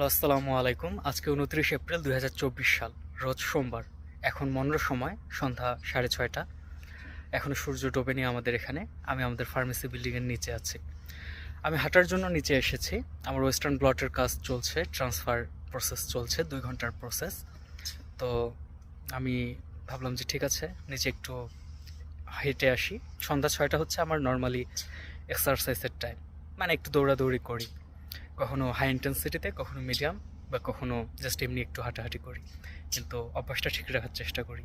Hello, আসসালামু আলাইকুম। আজকে উনত্রিশ এপ্রিল দু হাজার চব্বিশ সাল, রোজ সোমবার। এখন মনের সময়, সন্ধ্যা সাড়ে ছয়টা। এখনও সূর্য ডোবেনি আমাদের এখানে। আমি আমাদের ফার্মেসি বিল্ডিংয়ের নিচে আছি। আমি হাঁটার জন্য নিচে এসেছি। আমার ওয়েস্টার্ন ব্লটের কাজ চলছে, ট্রান্সফার প্রসেস চলছে, দুই ঘণ্টার প্রসেস। তো আমি ভাবলাম যে ঠিক আছে, নিচে একটু হেঁটে আসি। সন্ধ্যা ছয়টা হচ্ছে আমার নর্মালি এক্সারসাইজের টাইম মানে একটু দৌড়াদৌড়ি করি। কখনো হাই ইন্টেন্সিটিতে কখনো মিডিয়াম বা কখনো জাস্ট এমনি একটু হাঁটাহাঁটি করি। কিন্তু অভ্যাসটা ঠিক রাখার চেষ্টা করি।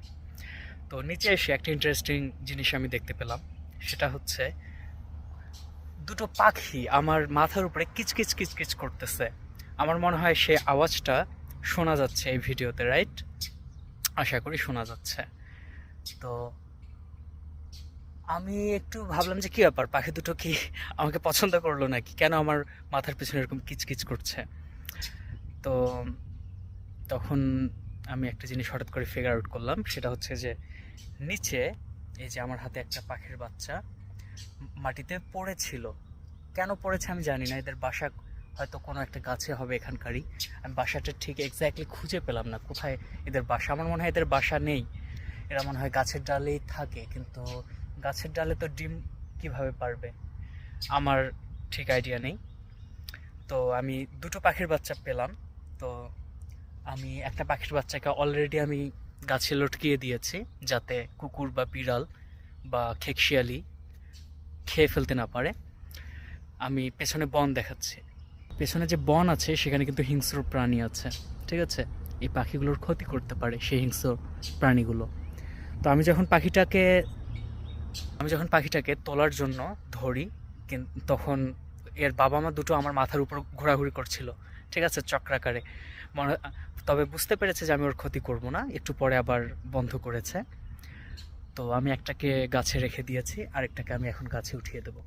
তো নিচে এসে একটা ইন্টারেস্টিং জিনিস আমি দেখতে পেলাম। সেটা হচ্ছে দুটো পাখি আমার মাথার উপরে কিচকিচ কিচকিচ করতেছে। আমার মনে হয় সে আওয়াজটা শোনা যাচ্ছে এই ভিডিওতে রাইট আশা করি শোনা যাচ্ছে। তো আমি একটু ভাবলাম যে কি ব্যাপার? পাখি দুটো কি আমাকে পছন্দ করল নাকি? কেন আমার মাথার পিছনে এরকম কিচকিচ করছে? তো তখন আমি একটা জিনিস হঠাৎ করে ফিগার আউট করলাম, সেটা হচ্ছে যে নিচে এই যে আমার হাতে একটা পাখির বাচ্চা মাটিতে পড়েছিল। কেন পড়েছে আমি জানি না, এদের বাসা হয়তো কোনো একটা গাছে হবে এখানকারই। আমি বাসাটা ঠিক এক্স্যাক্টলি খুঁজে পেলাম না, কোথায় এদের বাসা? আমার মনে হয় এদের বাসা নেই। এরা মনে হয় গাছের ডালেই থাকে, কিন্তু গাছের ডালে তো ডিম কীভাবে পারবে? আমার ঠিক আইডিয়া নেই। তো আমি দুটো পাখির বাচ্চা পেলাম। তো আমি একটা পাখির বাচ্চাকে অলরেডি আমি গাছে লটকিয়ে দিয়েছি যাতে কুকুর বা বিড়াল বা খেকশিয়ালি খেয়ে ফেলতে না পারে। আমি পেছনে বন দেখাচ্ছি। পেছনে যে বন আছে, সেখানে কিন্তু হিংস্র প্রাণী আছে। ঠিক আছে? এই পাখিগুলোর ক্ষতি করতে পারে সেই হিংস্র প্রাণীগুলো। তো আমি যখন পাখিটাকে আমি যখন পাখিটাকে তোলার জন্য ধরি তখন এর বাবা মা দুটো আমার মাথার উপর ঘোরাঘুরি করছিল। ঠিক আছে, চক্রাকারে। মনে তবে বুঝতে পেরেছে যে আমি ওর ক্ষতি করব না, একটু পরে আবার বন্ধ করেছে। তো আমি একটাকে গাছে রেখে দিয়েছি, আরেকটাকে আমি এখন গাছে উঠিয়ে দেব।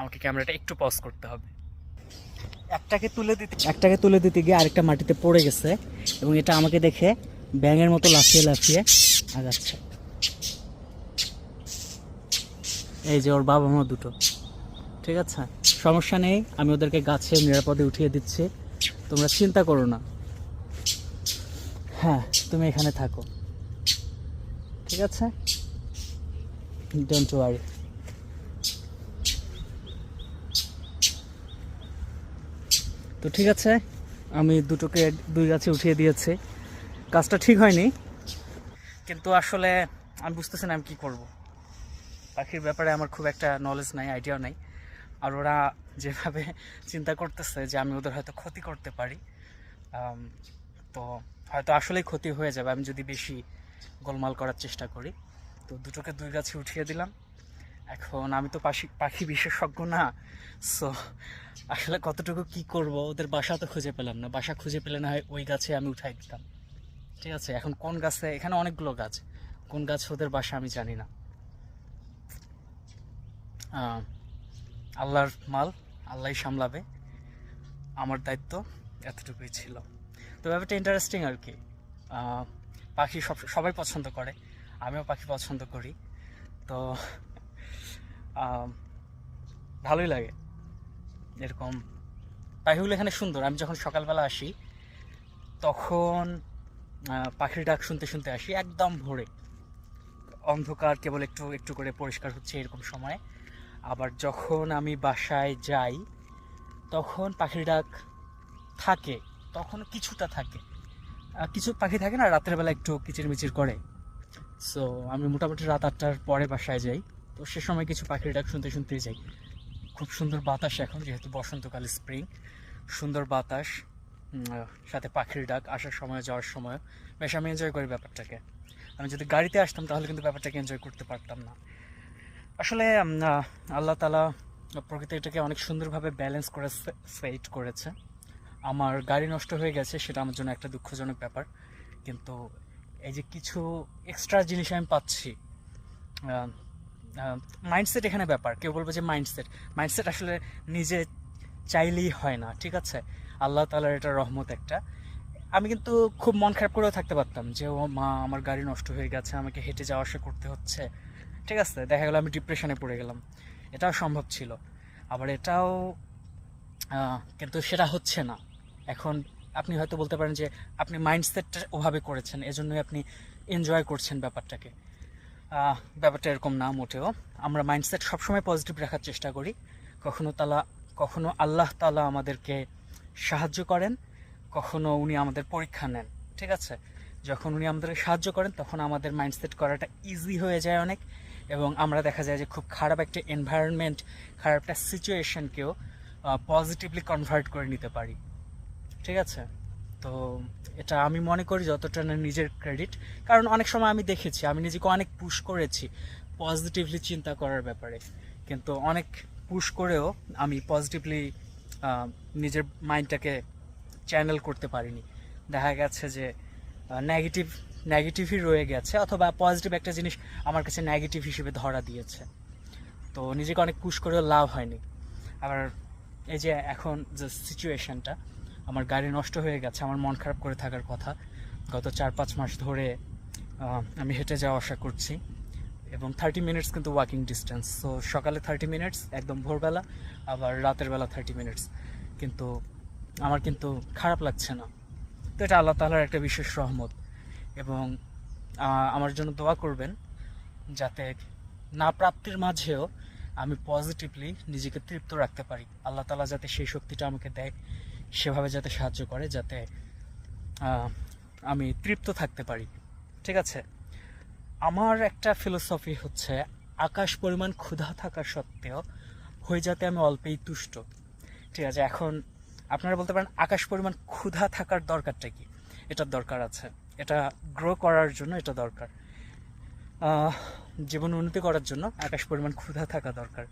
আমাকে ক্যামেরাটা একটু পজ করতে হবে। একটাকে তুলে দিতে একটাকে তুলে দিতে গিয়ে আরেকটা মাটিতে পড়ে গেছে এবং এটা আমাকে দেখে ব্যাঙের মতো লাফিয়ে লাফিয়ে আগাচ্ছে। এই যে ওর বাবা মা দুটো। ঠিক আছে? সমস্যা নেই, আমি ওদেরকে গাছে নিরাপদে উঠিয়ে দিচ্ছি। তোমরা চিন্তা করো না। হ্যাঁ তুমি এখানে থাকো। ঠিক আছে? ডোন্ট ওয়ারি তো ঠিক আছে, আমি দুটোকে দুই গাছে উঠিয়ে দিয়েছি। কাজটা ঠিক হয়নি। কিন্তু আসলে আমি বুঝতেছি না আমি কী করব। পাখির ব্যাপারে আমার খুব একটা নলেজ নাই আইডিয়াও নাই। আর ওরা যেভাবে চিন্তা করতেছে যে আমি ওদের হয়তো ক্ষতি করতে পারি তো হয়তো আসলেই ক্ষতি হয়ে যাবে, আমি যদি বেশি গোলমাল করার চেষ্টা করি। তো দুটোকে দুই গাছে উঠিয়ে দিলাম। এখন আমি তো পাখি পাখি বিশেষজ্ঞ না সো আসলে কতটুকু কি করব, ওদের বাসা তো খুঁজে পেলাম না। বাসা খুঁজে পেলে না হয় ওই গাছে আমি উঠাই দিতাম। ঠিক আছে, এখন কোন গাছে, এখানে অনেকগুলো গাছ। কোন গাছ ওদের বাসা আমি জানি না। আল্লাহর মাল আল্লাহই সামলাবে। আমার দায়িত্ব এতটুকুই ছিল। তো ব্যাপারটা ইন্টারেস্টিং আর কি। পাখি সব, সবাই পছন্দ করে, আমিও পাখি পছন্দ করি। তো ভালোই লাগে। এরকম পাখিগুলো এখানে সুন্দর। আমি যখন সকালবেলা আসি, তখন পাখির ডাক শুনতে শুনতে আসি, একদম ভোরে। অন্ধকার, কেবল একটু একটু করে পরিষ্কার হচ্ছে এরকম সময়। আবার যখন আমি বাসায় যাই, তখন পাখির ডাক থাকে, তখন কিছুটা থাকে। কিছু পাখি থাকে না, রাতের বেলা একটু কিচিরমিচির করে। সো আমি মোটামুটি রাত আটটার পরে বাসায় যাই। তো সে সময় কিছু পাখির ডাক শুনতে শুনতে যাই। খুব সুন্দর বাতাস এখন, যেহেতু বসন্তকাল স্প্রিং সুন্দর বাতাস সাথে পাখির ডাক, আসার সময়, যাওয়ার সময়। বেশ, আমি এনজয় করি ব্যাপারটাকে। আমি যদি গাড়িতে আসতাম, তাহলে কিন্তু ব্যাপারটাকে এনজয় করতে পারতাম না। আসলে আল্লাহ তালা প্রকৃতিটাকে অনেক সুন্দরভাবে ব্যালেন্স করে সেট করেছে। আমার গাড়ি নষ্ট হয়ে গেছে, সেটা আমার জন্য একটা দুঃখজনক ব্যাপার। কিন্তু এই যে কিছু এক্সট্রা জিনিস আমি পাচ্ছি মাইন্ডসেট এখানে ব্যাপার। কেউ বলবে যে মাইন্ডসেট মাইন্ডসেট আসলে নিজে চাইলেই হয় না, ঠিক আছে? আল্লাহ তালার এটা রহমত একটা। আমি কিন্তু খুব মন খারাপ করেও থাকতে পারতাম যে, ও মা, আমার গাড়ি নষ্ট হয়ে গেছে, আমাকে হেঁটে যাওয়া আসা করতে হচ্ছে। ঠিক আছে, দেখা গেল আমি ডিপ্রেশনে পড়ে গেলাম। এটাও সম্ভব ছিল। আবার এটাও কিন্তু সেটা হচ্ছে না। এখন আপনি হয়তো বলতে পারেন যে আপনি মাইন্ডসেটটা ওভাবে করেছেন, এজন্যই আপনি এনজয় করছেন ব্যাপারটাকে। ব্যাপারটা এরকম না মোটেও। আমরা মাইন্ডসেট সবসময় পজিটিভ রাখার চেষ্টা করি। কখনো তালা, কখনো আল্লাহ তালা আমাদেরকে সাহায্য করেন, কখনো উনি আমাদের পরীক্ষা নেন, ঠিক আছে? যখন উনি আমাদেরকে সাহায্য করেন, তখন আমাদের মাইন্ডসেট করাটা ইজি হয়ে যায় অনেক। এবং আমরা দেখা যায় যে খুব খারাপ একটা এনভায়রনমেন্ট খারাপ একটা সিচুয়েশনকেও পজিটিভলি কনভার্ট করে নিতে পারি। ঠিক আছে? তো এটা আমি মনে করি যতটা না নিজের ক্রেডিট কারণ অনেক সময় আমি দেখেছি, আমি নিজেকে অনেক পুশ করেছি পজিটিভলি চিন্তা করার ব্যাপারে। কিন্তু অনেক পুশ করেও আমি পজিটিভলি নিজের মাইন্ডটাকে চ্যানেল করতে পারিনি। দেখা গেছে যে নেগেটিভ নেগেটিভই রয়ে গেছে অথবা পজিটিভ একটা জিনিস আমার কাছে নেগেটিভ হিসেবে ধরা দিয়েছে। তো নিজেকে অনেক পুশ করেও লাভ হয়নি। আবার এই যে এখন যে সিচুয়েশনটা আমার গাড়ি নষ্ট হয়ে গেছে, আমার মন খারাপ করে থাকার কথা। গত চার পাঁচ মাস ধরে আমি হেঁটে যাওয়া আশা করছি এবং থার্টি মিনিটস কিন্তু ওয়াকিং ডিস্টেন্স সো সকালে থার্টি মিনিটস একদম ভোরবেলা, আবার রাতের বেলা থার্টি মিনিটস কিন্তু আমার কিন্তু খারাপ লাগছে না। তো এটা আল্লাহ তালার একটা বিশেষ রহমত। এবং আমার জন্য দোয়া করবেন যাতে না প্রাপ্তির মাঝেও আমি পজিটিভলি নিজেকে তৃপ্ত রাখতে পারি। আল্লাহ তালা যাতে সেই শক্তিটা আমাকে দেয়, সেভাবে যাতে সাহায্য করে, যাতে আমি তৃপ্ত থাকতে পারি। ঠিক আছে? আমার একটা ফিলোসফি হচ্ছে, আকাশ পরিমাণ ক্ষুধা থাকা সত্ত্বেও হয়ে যাতে আমি অল্পেই তুষ্ট। ঠিক আছে? এখন আপনারা বলতে পারেন, আকাশ পরিমাণ ক্ষুধা থাকার দরকারটা কি? এটার দরকার আছে। এটা গ্রো করার জন্য এটা দরকার। জীবন উন্নতি করার জন্য আকাশ পরিমাণ ক্ষুধা থাকা দরকার।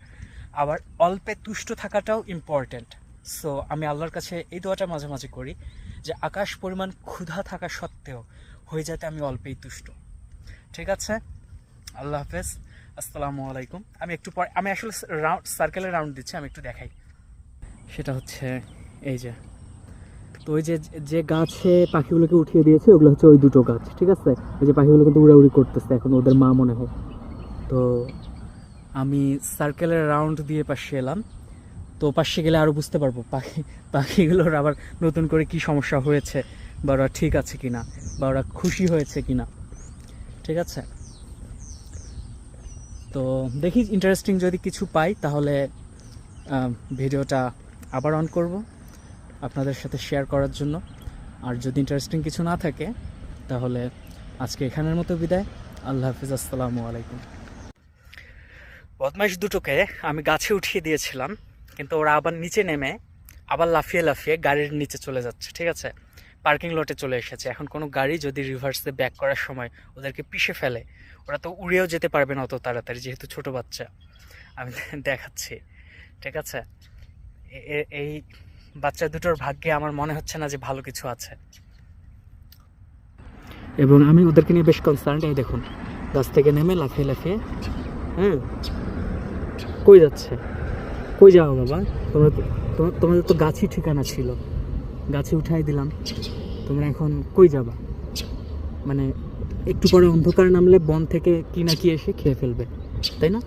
আবার অল্পে তুষ্ট থাকাটাও ইম্পর্ট্যান্ট সো আমি আল্লাহর কাছে এই দোয়াটা মাঝে মাঝে করি যে আকাশ পরিমাণ ক্ষুধা থাকা সত্ত্বেও হয়ে যাতে আমি অল্পেই তুষ্ট। ঠিক আছে? আল্লাহ হাফেজ। আসসালামু আলাইকুম। আমি একটু পরে আমি আসলে রাউন্ড সার্কেলে রাউন্ড দিচ্ছি, আমি একটু দেখাই। সেটা হচ্ছে এই যে তো ওই যে যে গাছে পাখিগুলোকে উঠিয়ে দিয়েছে, ওগুলো হচ্ছে ওই দুটো গাছ, ঠিক আছে? ওই যে পাখিগুলো কিন্তু উড়াউড়ি করতেছে এখন, ওদের মা মনে হয়। তো আমি সার্কেলের রাউন্ড দিয়ে পাশে এলাম। তো পাশে গেলে আরও বুঝতে পারব পাখি, পাখিগুলোর আবার নতুন করে কি সমস্যা হয়েছে, বা ওরা ঠিক আছে কিনা, বা ওরা খুশি হয়েছে কিনা, ঠিক আছে? তো দেখি ইন্টারেস্টিং যদি কিছু পাই, তাহলে ভিডিওটা আবার অন করব। আপনাদের সাথে শেয়ার করার জন্য। আর যদি ইন্টারেস্টিং কিছু না থাকে, তাহলে আজকে এখানের মতো বিদায়। আল্লাহ হাফিজ, আসসালামু আলাইকুম। বদমাইশ দুটোকে আমি গাছে উঠিয়ে দিয়েছিলাম, কিন্তু ওরা আবার নিচে নেমে আবার লাফিয়ে লাফিয়ে গাড়ির নিচে চলে যাচ্ছে, ঠিক আছে? পার্কিং লটে চলে এসেছে। এখন কোনো গাড়ি যদি রিভার্সে ব্যাক করার সময় ওদেরকে পিষে ফেলে, ওরা তো উড়েও যেতে পারবে না অত তাড়াতাড়ি, যেহেতু ছোট বাচ্চা। আমি দেখাচ্ছি, ঠিক আছে? এই বাচ্চা দুটোর ভাগ্যে আমার মনে হচ্ছে না যে ভালো কিছু আছে। এবং আমি ওদেরকে নিয়ে বেশ কনসার্ন এই দেখুন, গাছ থেকে নেমে লাফিয়ে লাফিয়ে হ্যাঁ কই যাচ্ছে? কই যাও বাবা? তোমরা তোমাদের তো গাছই ঠিকানা ছিল। গাছে উঠাই দিলাম। তোমরা এখন কই যাবা? মানে একটু পরে অন্ধকার নামলে বন থেকে কি না কি এসে খেয়ে ফেলবে, তাই না?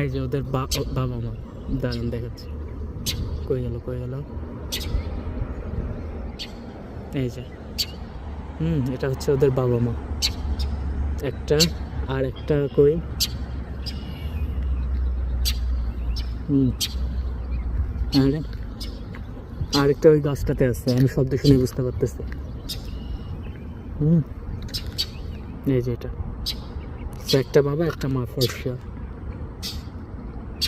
এই যে ওদের বাবা মা দারুণ দেখাচ্ছে। কই গেল কই গেল? এই যে। হুম, এটা হচ্ছে ওদের বাবা মা একটা আর একটা কই? হুম। আরে আরেকটা ওই গাছটাতে আছে। আমি শব্দ শুনে বুঝতে পারতেছি। হুম। এই যে এটা। একটা বাবা, একটা মা ফর্সা